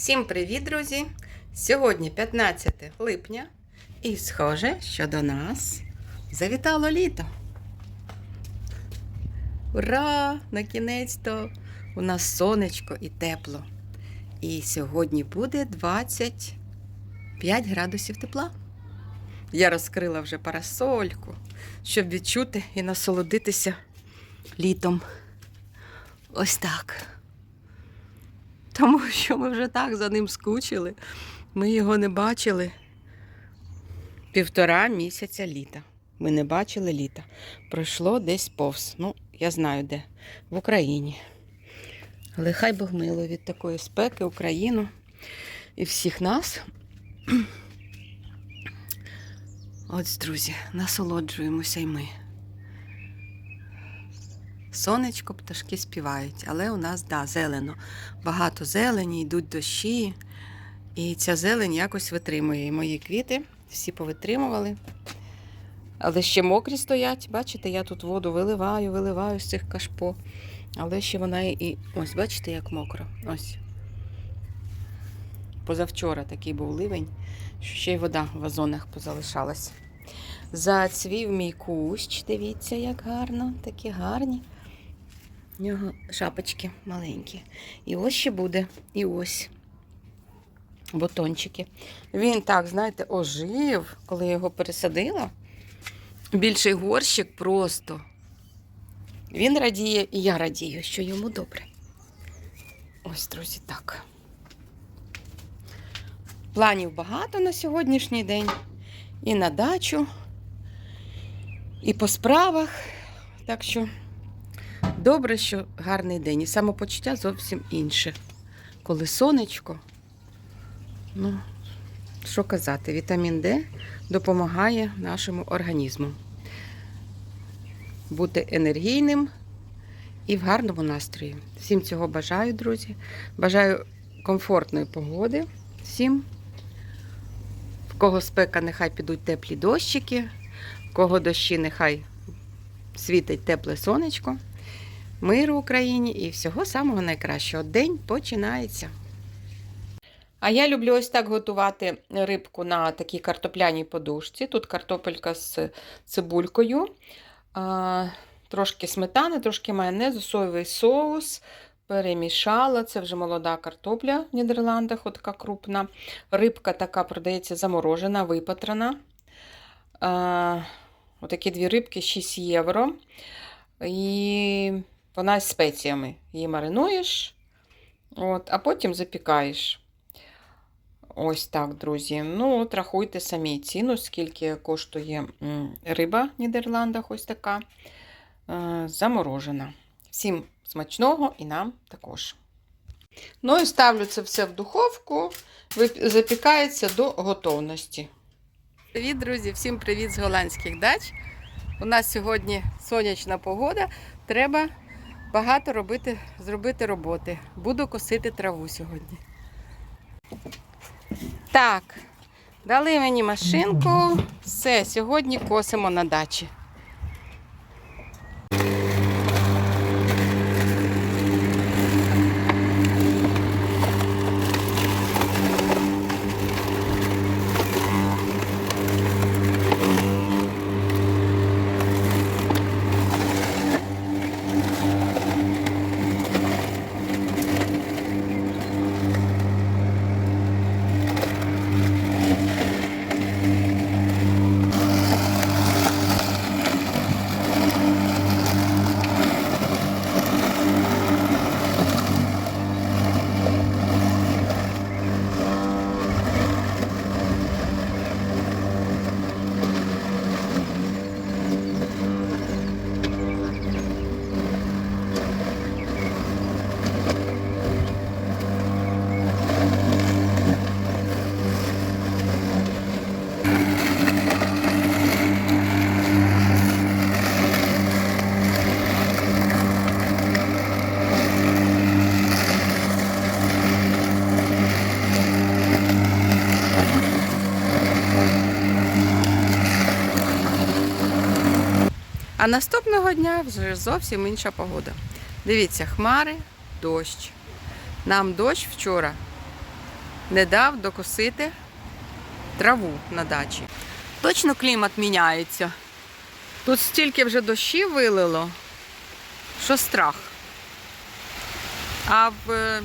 Всім привіт, друзі! Сьогодні 15 липня, і схоже, що до нас завітало літо. Ура! На кінець-то у нас сонечко і тепло. І сьогодні буде 25 градусів тепла. Я розкрила вже парасольку, щоб відчути і насолодитися літом. Ось так. Тому що ми вже так за ним скучили. Ми його не бачили півтора місяця літа. Ми не бачили літа. Пройшло десь повз. Ну, я знаю де. В Україні. Але хай Бог мило від такої спеки Україну і всіх нас. Ось, друзі, насолоджуємося й ми. Сонечко, пташки співають, але у нас, да, зелено. Багато зелені, йдуть дощі. І ця зелень якось витримує. І мої квіти всі повитримували. Але ще мокрі стоять. Бачите, я тут воду виливаю, виливаю з цих кашпо. Але ще вона і. Ось, бачите, як мокро. Ось. Позавчора такий був ливень, що ще й вода в вазонах позалишалась. Зацвів мій кущ, дивіться, як гарно, такі гарні. У нього шапочки маленькі. І ось ще буде. І ось бутончики. Він так, знаєте, ожив, коли я його пересадила. Більший горщик просто. Він радіє, і я радію, що йому добре. Ось, друзі, так. Планів багато на сьогоднішній день. І на дачу, і по справах. Так що добре, що гарний день. І самопочуття зовсім інше. Коли сонечко, ну, що казати, вітамін Д допомагає нашому організму бути енергійним і в гарному настрої. Всім цього бажаю, друзі. Бажаю комфортної погоди всім. В кого спека, нехай підуть теплі дощики, в кого дощі, нехай світить тепле сонечко, миру Україні і всього самого найкращого. День починається. А я люблю ось так готувати рибку на такій картопляній подушці. Тут картопелька з цибулькою, трошки сметани, трошки майонезу, соєвий соус. Перемішала. Це вже молода картопля в Нідерландах, от така крупна. Рибка така продається заморожена, випатрана. Отакі дві рибки 6 євро. І вона з спеціями. Її маринуєш, от, а потім запікаєш. Ось так, друзі. Ну, от рахуйте самі ціну, скільки коштує риба в Нідерландах, ось така е, заморожена. Всім смачного і нам також. Ну і ставлю це все в духовку, запікається до готовності. Привіт, друзі! Всім привіт з голландських дач. У нас сьогодні сонячна погода. Треба багато робити, зробити роботи. Буду косити траву сьогодні. Так, дали мені машинку. Все, сьогодні косимо на дачі. А наступного дня вже зовсім інша погода. Дивіться, хмари, дощ. Нам дощ вчора не дав докосити траву на дачі. Точно клімат міняється. Тут стільки вже дощів вилило, що страх. А в,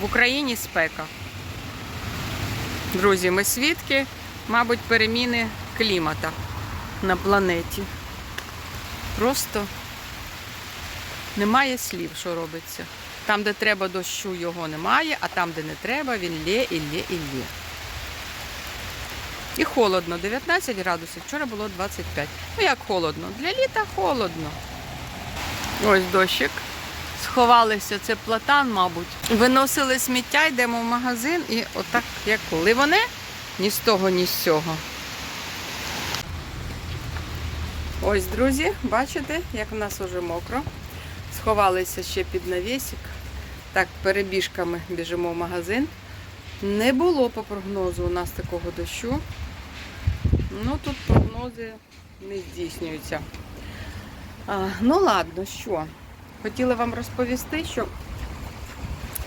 в Україні спека. Друзі, ми свідки, мабуть, переміни клімата на планеті. Просто немає слів, що робиться. Там, де треба дощу, його немає, а там, де не треба, він лє і лє і лє. І холодно, 19 градусів. Вчора було 25. Ну як холодно? Для літа холодно. Ось дощик. Сховалися, це платан, мабуть. Виносили сміття, йдемо в магазин і отак, як ливане, ні з того, ні з цього. Ось, друзі, бачите, як в нас уже мокро. Сховалися ще під навісик. Так, перебіжками біжимо в магазин. Не було по прогнозу у нас такого дощу. Ну, тут прогнози не здійснюються. А, ну, ладно, що? Хотіла вам розповісти, що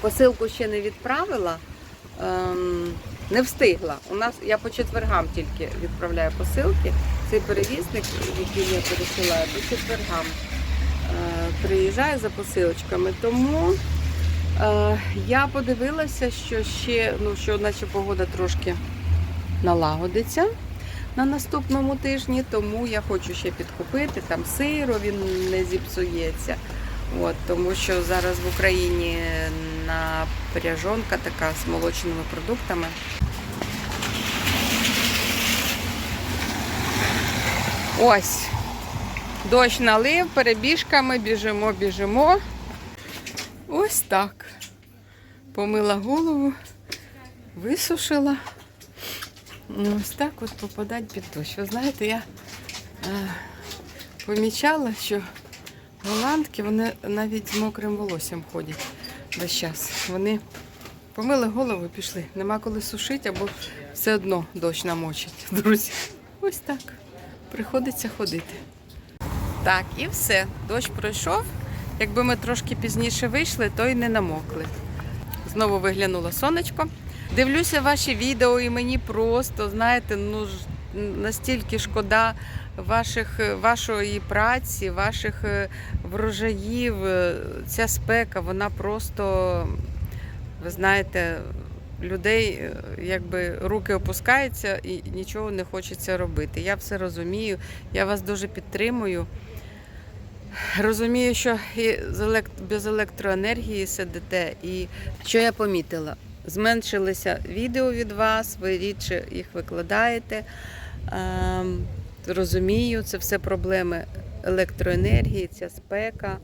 посилку ще не відправила, ем, не встигла. У нас я по четвергам тільки відправляю посилки. Цей перевізник, який я пересилаю, по четвергам е, приїжджає за посилочками. Тому е, я подивилася, що ще, ну, що наче погода трошки налагодиться на наступному тижні, тому я хочу ще підкупити там сиру, він не зіпсується. От, тому що зараз в Україні напряжонка така з молочними продуктами. Ось. Дощ налив, перебіжками, біжимо, біжимо. Ось так. Помила голову, висушила. Ну, Ось так от попадать під дощ. Ви знаєте, я е, помічала, що голландки, вони навіть з мокрим волоссям ходять весь час. Вони помили голову пішли. Нема коли сушити, або все одно дощ намочить. Друзі, ось так. Приходиться ходити. Так, і все. Дощ пройшов. Якби ми трошки пізніше вийшли, то й не намокли. Знову виглянуло сонечко. Дивлюся ваші відео, і мені просто, знаєте, ну настільки шкода ваших, вашої праці, ваших е, врожаїв. Е, Ця спека, вона просто, ви знаєте, людей е, якби руки опускаються і нічого не хочеться робити. Я все розумію, я вас дуже підтримую. Розумію, що і без електроенергії сидите, і що я помітила, зменшилися відео від вас, ви рідше їх викладаєте. Ем, розумію, це все проблеми електроенергії, ця спека.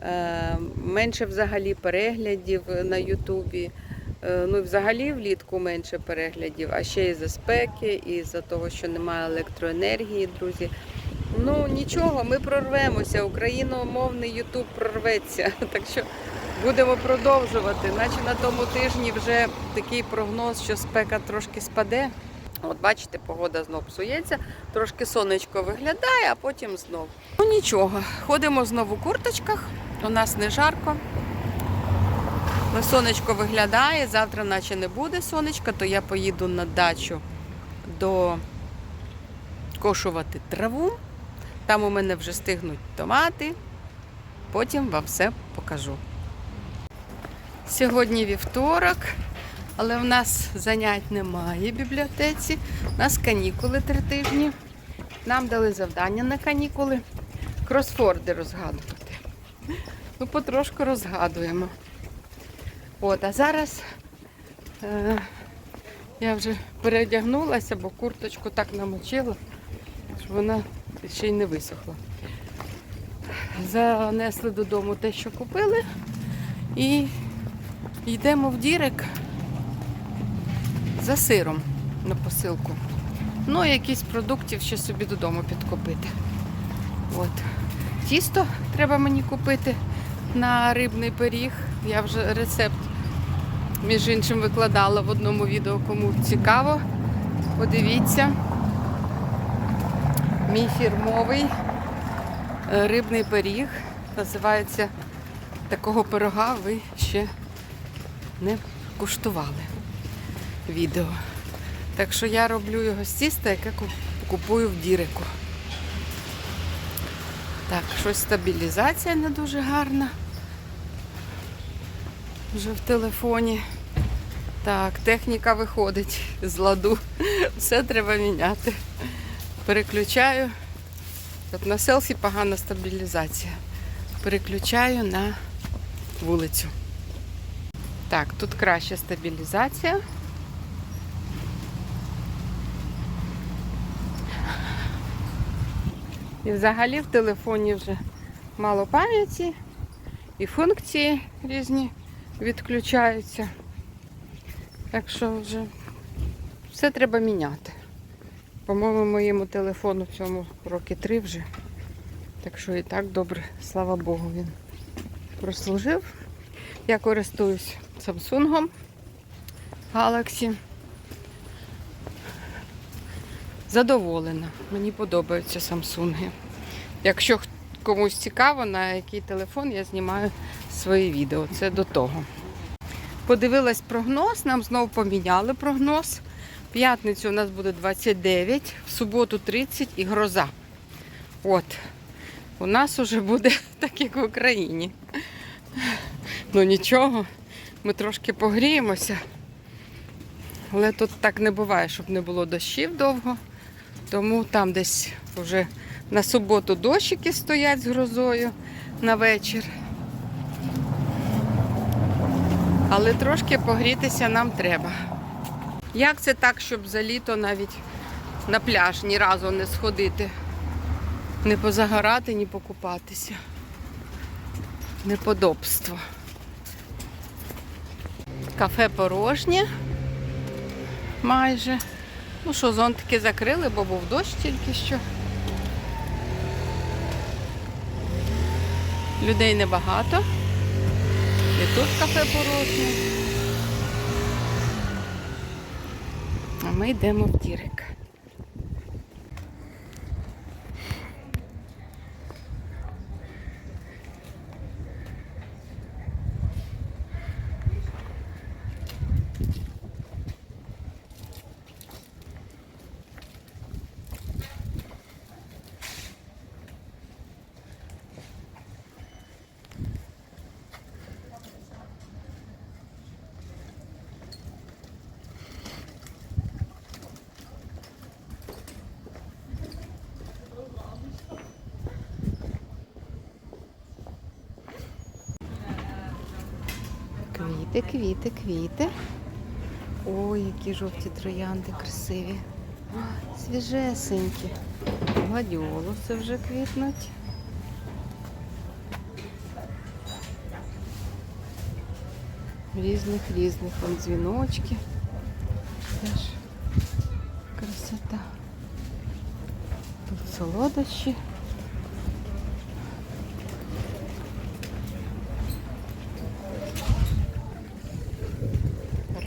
Ем, менше взагалі переглядів на Ютубі. Е, Ну, і взагалі влітку менше переглядів, а ще і за спеки, і за того, що немає електроенергії, друзі. Ну нічого, ми прорвемося. Україномовний Ютуб прорветься. Так що будемо продовжувати. Наче на тому тижні вже такий прогноз, що спека трошки спаде. От бачите, погода знов псується, трошки сонечко виглядає, а потім знов. Ну нічого, ходимо знову в курточках. У нас не жарко. Але сонечко виглядає. Завтра, наче не буде сонечка, то я поїду на дачу до кошувати траву. Там у мене вже стигнуть томати. Потім вам все покажу. Сьогодні вівторок, але в нас занять немає в бібліотеці. У нас канікули три тижні. Нам дали завдання на канікули. Кросфорди розгадувати. Ну, потрошку розгадуємо. От, а зараз е, я вже переодягнулася, бо курточку так намочила, що вона ще й не висохла. Занесли додому те, що купили, і йдемо в Дірек за сиром на посилку. Ну, якісь продуктів ще собі додому підкупити. От. Тісто треба мені купити на рибний пиріг. Я вже рецепт, між іншим, викладала в одному відео, кому цікаво. Подивіться. Мій фірмовий е, рибний пиріг. Називається такого пирога ви ще не куштували. відео. Так що я роблю його з тіста, яке купую в Дірику. Так, щось стабілізація не дуже гарна. Вже в телефоні. Так, техніка виходить з ладу. Все треба міняти. Переключаю. От на селфі погана стабілізація. Переключаю на вулицю. Так, тут краща стабілізація. І взагалі в телефоні вже мало пам'яті і функції різні відключаються. Так вже все треба міняти. По-моєму, моєму телефону цьому роки три вже. Так що і так добре, слава Богу, він прослужив. Я користуюсь Samsung Galaxy. Задоволена. Мені подобаються Samsung. Якщо комусь цікаво, на який телефон я знімаю свої відео. Це до того. Подивилась прогноз, нам знову поміняли прогноз. В п'ятницю у нас буде 29, в суботу 30 і гроза. От. У нас уже буде так, як в Україні. Ну нічого, ми трошки погріємося. Але тут так не буває, щоб не було дощів довго. Тому там десь вже на суботу дощики стоять з грозою на вечір. Але трошки погрітися нам треба. Як це так, щоб за літо навіть на пляж ні разу не сходити? Не позагорати, ні покупатися. Неподобство. Кафе порожнє майже. Ну що, зонтики закрили, бо був дощ тільки що. Людей небагато. І тут кафе порожнє. А ми йдемо в Дірик. Квіти, квіти, квіти. Ой, які жовті троянди красиві. Свіжесенькі. Гладіолуси вже квітнуть. Різних різних вон дзвіночки. Теж красота. Тут солодощі.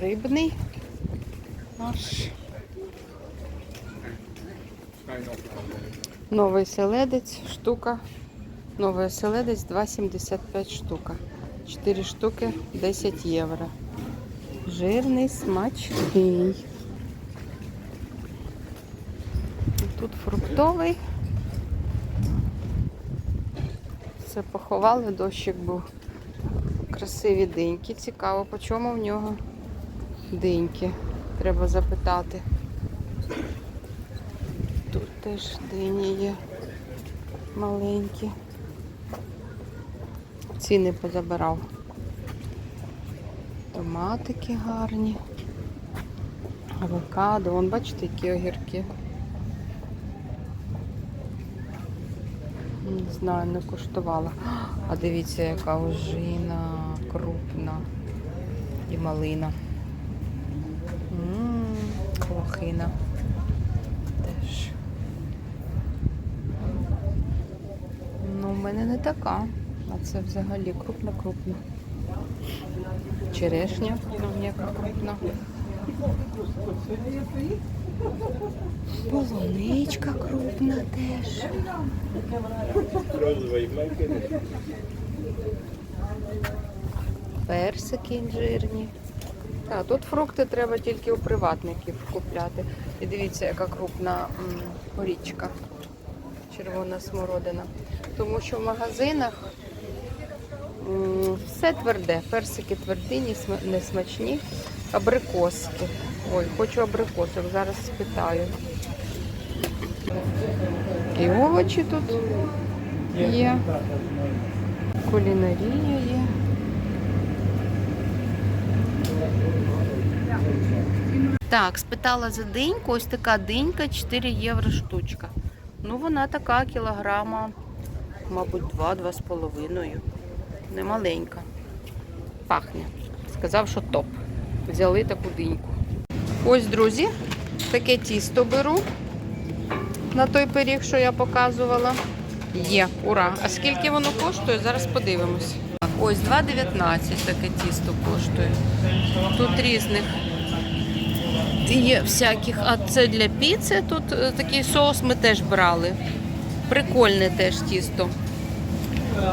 Рибний марш. Новий селедець, штука. Новий селедець 2,75 штука. 4 штуки 10 євро. Жирний, смачний. Тут фруктовий. Все поховали, дощик був. Красиві диньки. Цікаво, по чому в нього диньки. Треба запитати. Тут теж дині є маленькі. Ціни позабирав. Томатики гарні. Авокадо. Вон, бачите, які огірки. Не знаю, не коштувала. А дивіться, яка ожина крупна і малина. Лохина. Теж. Ну, в мене не така. А це взагалі крупна-крупна. Черешня, ну, яка крупна. Полуничка крупна теж. Персики інжирні. Так, тут фрукти треба тільки у приватників купляти. І дивіться, яка крупна м. Червона смородина. Тому що в магазинах м, все тверде. Персики тверді, не сма- не смачні. Абрикоски. Ой, хочу абрикосок, зараз спитаю. І овочі тут є. Кулінарія є. Так, спитала за диньку. Ось така динька 4 євро штучка. Ну, вона така кілограма, мабуть, 2-2,5. Не маленька. Пахне. Сказав, що топ. Взяли таку диньку. Ось, друзі, таке тісто беру на той пиріг, що я показувала. Є, ура! А скільки воно коштує? Зараз подивимось. Ось 2,19 таке тісто коштує. Тут різних є всяких. А це для піци. Тут е, такий соус ми теж брали. Прикольне теж тісто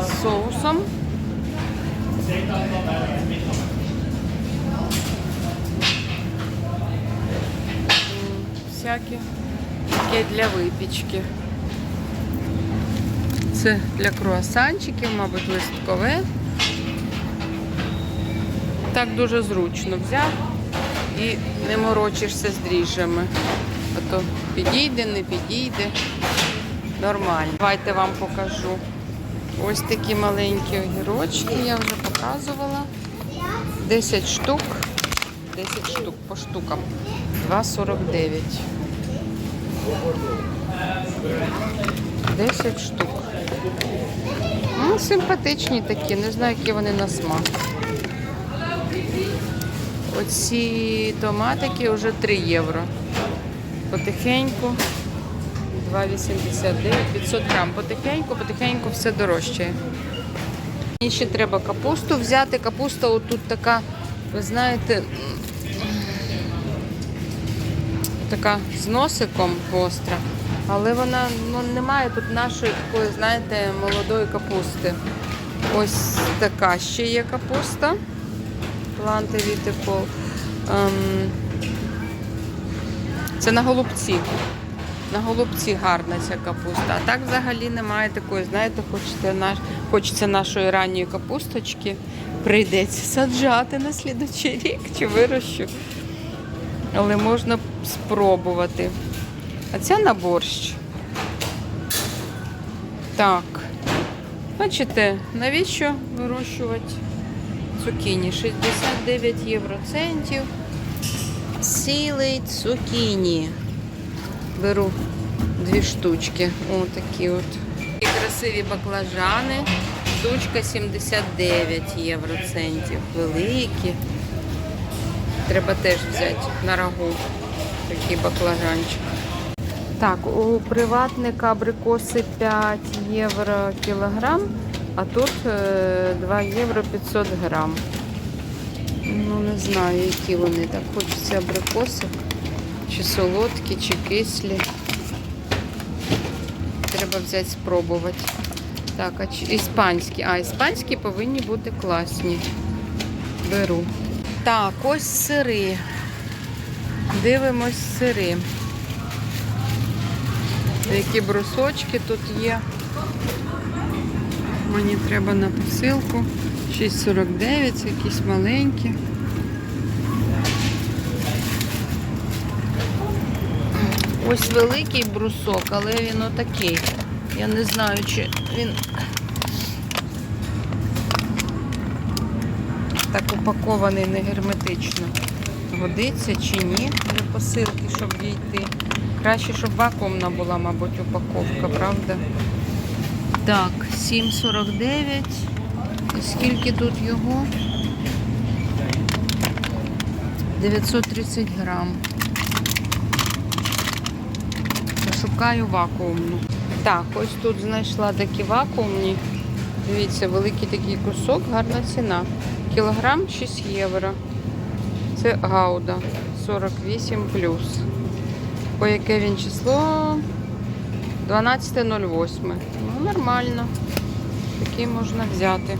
з соусом. Всякі таке для випічки. Це для круасанчиків, мабуть, листкове. Так дуже зручно взяв і не морочишся з дріжджами. А то підійде, не підійде. Нормально. Давайте вам покажу. Ось такі маленькі огірочки, я вже показувала. 10 штук. 10 штук по штукам. 2,49. 10 штук. Ну, симпатичні такі, не знаю, які вони на смак. Оці томатики вже 3 євро. Потихеньку. 2,89, 500 грам. Потихеньку, потихеньку все дорожчає. Мені ще треба капусту взяти. Капуста отут така, ви знаєте, така з носиком гостра. Але вона ну, немає тут нашої такої, знаєте, молодої капусти. Ось така ще є капуста. Планти вітипол. Ем, це на голубці. На голубці гарна ця капуста. А так взагалі немає такої, знаєте, хочете наш, хочеться нашої ранньої капусточки. Прийдеться саджати на слідучий рік чи вирощу. Але можна спробувати. А це на борщ. Так. Бачите, навіщо вирощувати цукіні? 69 євроцентів. Цілий цукіні. Беру дві штучки. О, такі от. І красиві баклажани. Штучка 79 євроцентів. Великі. Треба теж взяти на рагу такий баклажанчик. Так, у приватника абрикоси 5 євро кілограм, а тут е, 2 євро 500 грам. Ну, не знаю, які вони. Так хочеться абрикоси. Чи солодкі, чи кислі. Треба взяти спробувати. Так, а чи іспанські. А, іспанські повинні бути класні. Беру. Так, ось сири. Дивимось сири. Які брусочки тут є. Мені треба на посилку. 6,49, це якісь маленькі. Ось великий брусок, але він отакий. Я не знаю, чи він так упакований не герметично. Годиться чи ні для посилки, щоб дійти. Краще, щоб вакуумна була, мабуть, упаковка, правда? Так, 7,49. І скільки тут його? 930 грам. Шукаю вакуумну. Так, ось тут знайшла такі вакуумні. Дивіться, великий такий кусок, гарна ціна. Кілограм 6 євро. Це гауда 48 плюс. По яке він число? 12.08. Нормально. Такий можна взяти.